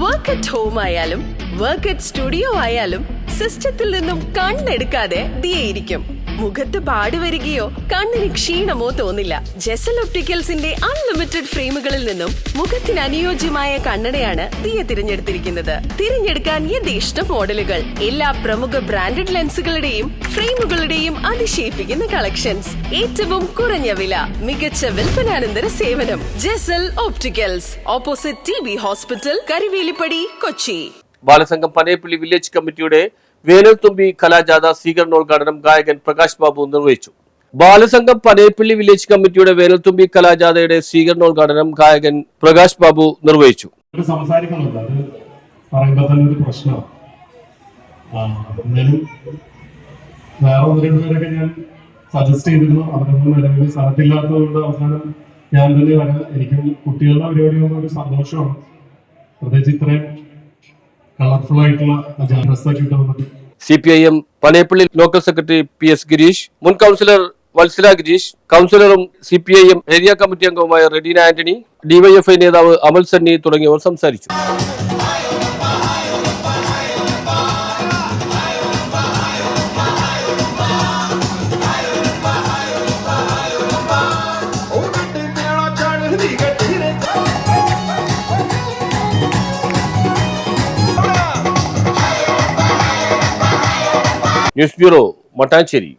Work at home ആയാലും work at studio ആയാലും സിസ്റ്റത്തിൽ നിന്നും കണ്ണെടുക്കാതെ ദിയയിരിക്കും മുഖത്ത് പാടി വരികയോ കണ്ണിന് ക്ഷീണമോ തോന്നില്ല. ജെസൽ ഒപ്റ്റിക്കൽസിന്റെ അൺലിമിറ്റഡ് ഫ്രെയിമുകളിൽ നിന്നും മുഖത്തിന് അനുയോജ്യമായ കണ്ണടയാണ് ദിയ തിരഞ്ഞെടുത്തിരിക്കുന്നത്. തിരഞ്ഞെടുക്കാൻ യഥേഷ്ട മോഡലുകൾ. എല്ലാ പ്രമുഖ ബ്രാൻഡഡ് ലെൻസുകളുടെയും ഫ്രെയിമുകളുടെയും അതിശയിപ്പിക്കുന്ന കളക്ഷൻസ്. ഏറ്റവും കുറഞ്ഞ വില മികച്ച വിൽപ്പനാനന്തര സേവനം. Jesal opticals opposite T B hospital Karuvelippady Kochi. Balasangham Panayappilly village കമ്മിറ്റിയുടെ വേനൽത്തുമ്പി കലാജാഥ സ്വീകരണോദ്ഘാടനം ഗായകൻ പ്രകാശ് ബാബു നിർവഹിച്ചു. ബാലസംഘം പനയപ്പള്ളി വില്ലേജ് കമ്മിറ്റിയുടെ വേനൽത്തുമ്പി കലാജാഥയുടെ സ്വീകരണോദ്ഘാടനം ഗായകൻ പ്രകാശ് ബാബു നിർവഹിച്ചു. സംസാരിക്കണമല്ലോ. പറയുമ്പോൾ ഒരു പ്രശ്നമാണ്. ആ, എന്നാലും വേറെ ഒന്ന് ഞാൻ സജസ്റ്റ് ചെയ്തിരുന്നു. അവരൊന്നും നിലവിൽ സ്ഥലത്തില്ലാത്തതുകൊണ്ട് അവസാനം ഞാൻ തന്നെ വരാം. എനിക്കും കുട്ടികളുടെ പരിപാടി ഒരു സന്തോഷമാണ്. പ്രത്യേകിച്ച് ഇത്രയും കളർഫുൾ ആയിട്ടുള്ള C P I M Panayappally local secretary P S Girish മുൻ councillor Vatsala Girish കൗൺസിലറും C P I M area committee അംഗവുമായ റെഡീന ആന്റണി ഡിവൈഎഫ്ഐ നേതാവ് അമൽ സണ്ണി തുടങ്ങിയവർ സംസാരിച്ചു. News bureau Mattancherry.